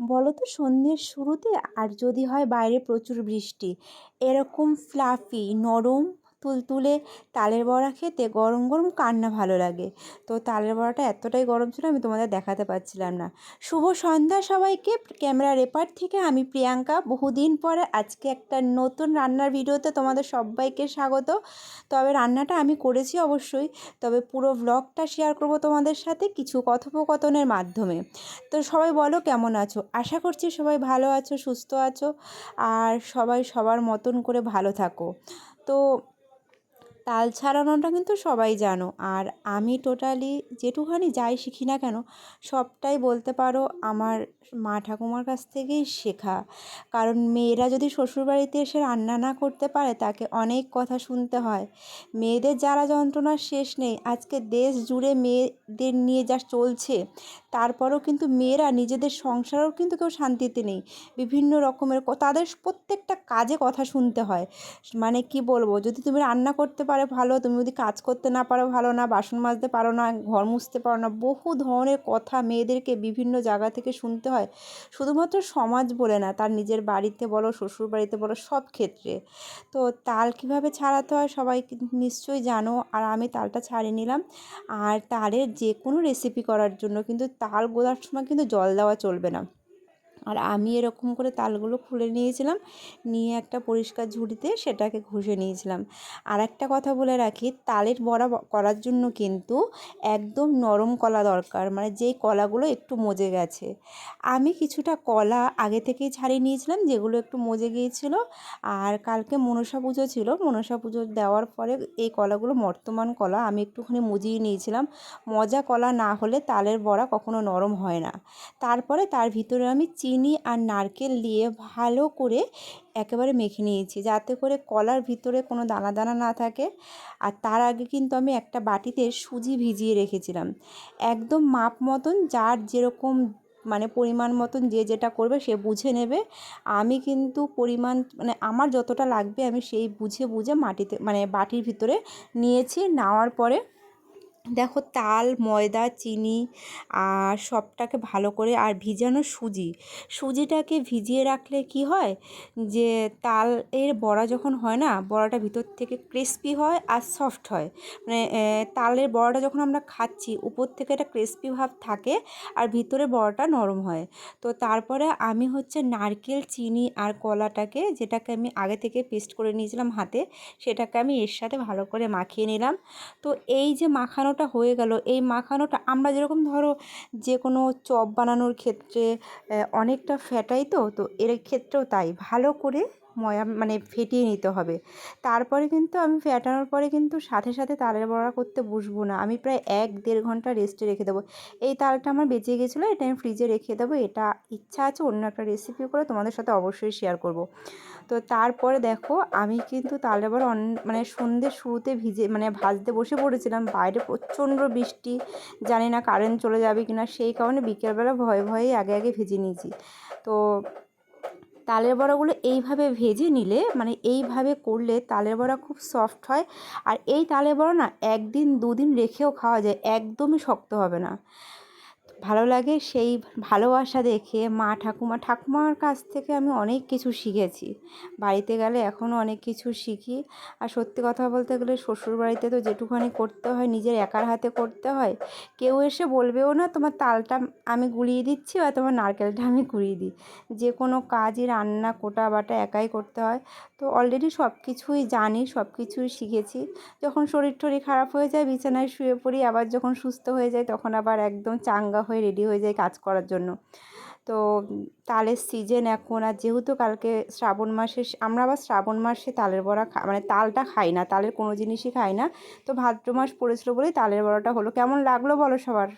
বলো তো সন্ধ্যের শুরুতে আর যদি হয় বাইরে প্রচুর বৃষ্টি। এরকম ফ্লাফি নরম তুলতুলে তালের বড়া খেতে গরম গরম কার না ভালো লাগে। তো তালের বড়াটা এতটাই গরম ছিল আমি তোমাদের দেখাতে পারছিলাম না। শুভ সন্ধ্যা সবাইকে। ক্যামেরার এপার থেকে আমি প্রিয়াঙ্কা। বহুদিন পরে আজকে একটা নতুন রান্নার ভিডিওতে তোমাদের সবাইকে স্বাগত। তবে রান্নাটা আমি করেছি অবশ্যই। তবে পুরো ব্লগটা শেয়ার করব তোমাদের সাথে কিছু কথোপকথনের মাধ্যমে। তো সবাই বলো কেমন আছো? আশা করছি সবাই ভালো আছো, সুস্থ আছো। আর সবাই সবার মতন করে ভালো থাকো। তো তাল ছাড়ানোটা কিন্তু সবাই জানো। আর আমি টোটালি যেটুখানি যাই শিখি না কেন, সবটাই বলতে পারো আমার মা ঠাকুমার কাছ থেকেই শেখা। কারণ মেয়েরা যদি শ্বশুরবাড়িতে এসে রান্না না করতে পারে, তাকে অনেক কথা শুনতে হয়। মেয়েদের যারা যন্ত্রণার শেষ নেই। আজকে দেশ জুড়ে মেয়েদের নিয়ে যা চলছে, তারপরেও কিন্তু মেয়েরা নিজেদের সংসারেও কিন্তু কেউ শান্তিতে নেই। বিভিন্ন রকমের তাদের প্রত্যেকটা কাজে কথা শুনতে হয়। মানে কি বলব, যদি তুমি রান্না করতে পারো ভালো, তুমি যদি কাজ করতে না পারো ভালো না, বাসন মাজতে পারো না, ঘর মুছতে পারো না, বহু ধরনের কথা মেয়েদেরকে বিভিন্ন জায়গা থেকে শুনতে হয়। শুধুমাত্র সমাজ বলে না, তার নিজের বাড়িতে বলো, শ্বশুর বাড়িতে বলো, সব ক্ষেত্রে। তো তাল কীভাবে ছাড়াতে হয় সবাই নিশ্চয়ই জানো, আর আমি তালটা ছাড়িয়ে নিলাম। আর তালের যে কোনো রেসিপি করার জন্য কিন্তু তাল গোলার সময় কিন্তু জল দেওয়া চলবে না। আর আমি এরকম করে তালগুলো খুলে নিয়েছিলাম, নিয়ে একটা পরিষ্কার ঝুড়িতে সেটাকে ঘষে নিয়েছিলাম। আর একটা কথা বলে রাখি, তালের বড়া করার জন্য কিন্তু একদম নরম কলা দরকার মানে যেই কলাগুলো একটু মজে গেছে। আমি কিছুটা কলা আগে থেকেই ছাড়িয়ে নিয়েছিলাম, যেগুলো একটু মজে গিয়েছিল, আর কালকে মনসা পুজো ছিল, মনসা পুজো দেওয়ার পরে এই কলাগুলো বর্তমান কলা আমি একটুখানি মুজিয়ে নিয়েছিলাম। মজা কলা না হলে তালের বড়া কখনো নরম হয় না। তারপরে তার ভিতরে আমি চিনি আর নারকেল দিয়ে ভালো করে একেবারে মেখে নিয়েছি, যাতে করে কলার ভিতরে কোনো দানা দানা না থাকে। আর তার আগে কিন্তু আমি একটা বাটিতে সুজি ভিজিয়ে রেখেছিলাম। একদম মাপ মতন, যার যেরকম মানে পরিমাণ মতন যে যেটা করবে সে বুঝে নেবে। আমি কিন্তু পরিমাণ মানে আমার যতটা লাগবে আমি সেই বুঝে বুঝে মাটিতে মানে বাটির ভিতরে নিয়েছি, নেওয়ার পরে দেখো তাল, ময়দা, চিনি আর সবটাকে ভালো করে আর ভিজানো সুজি। সুজিটাকে ভিজিয়ে রাখলে কি হয়? যে তালের বড়া যখন হয় না, বড়াটা ভিতর থেকে ক্রিস্পি হয় আর সফট হয়। মানে তালের বড়াটা যখন আমরা খাচ্ছি, উপর থেকে একটা ক্রিস্পি ভাব থাকে আর ভিতরে বড়াটা নরম হয়। তো তারপরে আমি হচ্ছে নারকেল, চিনি আর কলাটাকে, যেটাকে আমি আগে থেকে পেস্ট করে নিয়েছিলাম হাতে, সেটাকে আমি এর সাথে ভালো করে মাখিয়ে নিলাম। তো এই যে মাখানো মাখানোটা হয়ে গেল। এই মাখানোটা আমরা যেরকম ধরো যে কোনো চপ বানানোর ক্ষেত্রে অনেকটা ফ্যাটাই তো তো এর ক্ষেত্রেও তাই। ভালো করে ময়াম মানে ফেটিয়ে নিতে হবে। তারপরে কিন্তু আমি ফেটানোর পরে কিন্তু সাথে সাথে তালের বড়া করতে বসবো না। আমি প্রায় এক দেড় ঘণ্টা রেস্টে রেখে দেবো। এই তালটা আমার বেঁচে গেছিল, এটা আমি ফ্রিজে রেখে দেবো। এটা ইচ্ছা আছে অন্য একটা রেসিপি করে তোমাদের সাথে অবশ্যই শেয়ার করব। তো তারপরে দেখো, আমি কিন্তু তালের বড়া অন মানে সন্ধ্যের শুরুতে ভিজে মানে ভাজতে বসে পড়েছিলাম। বাইরে প্রচণ্ড বৃষ্টি, জানি না কারেন্ট চলে যাবে কিনা, সেই কারণে বিকেলবেলা ভয়ে ভয়ে আগে আগে ভেজে নিয়েছি। তো তালের বড়াগুলো এইভাবে ভেজে নিলে মানে এইভাবে করলে তালের বড়া খুব সফট হয়। আর এই তালের বড়া না একদিন দুদিন রেখেও খাওয়া যায়, একদমই শক্ত হবে না। ভালো লাগে সেই ভালোবাসা দেখে মা ঠাকুমা, ঠাকুমার কাছ থেকে আমি অনেক কিছু শিখেছি। বাড়িতে গেলে এখনও অনেক কিছু শিখি। আর সত্যি কথা বলতে গেলে শ্বশুর বাড়িতে তো যেটুখানি করতে হয়, নিজের একার হাতে করতে হয়, কেউ এসে বলবেও না, তোমার তালটা আমি গুলিয়ে দিচ্ছি বা তোমার নারকেলটা আমি গুলিয়ে দিই। যে কোনো কাজই রান্না, কোটা, বাটা একাই করতে হয়। তো অলরেডি সব কিছুই জানি সব কিছুই শিখেছি। যখন শরীর টরীর খারাপ হয়ে যায়, বিছানায় শুয়ে পড়ি, আবার যখন সুস্থ হয়ে যায়, তখন আবার একদম চাঙ্গা হয়ে রেডি হয়ে যায় কাজ করার জন্য। তো তালের সিজন এখন আর যেহেতু কালকে শ্রাবণ মাসে, আমরা আবার শ্রাবণ মাসে তালের বড়া মানে তালটা খাই না, তালের কোনো জিনিসই খাই না। তো ভাদ্র মাস পড়েছিল বলেই তালের বড়াটা হলো। কেমন লাগল বলো সবার?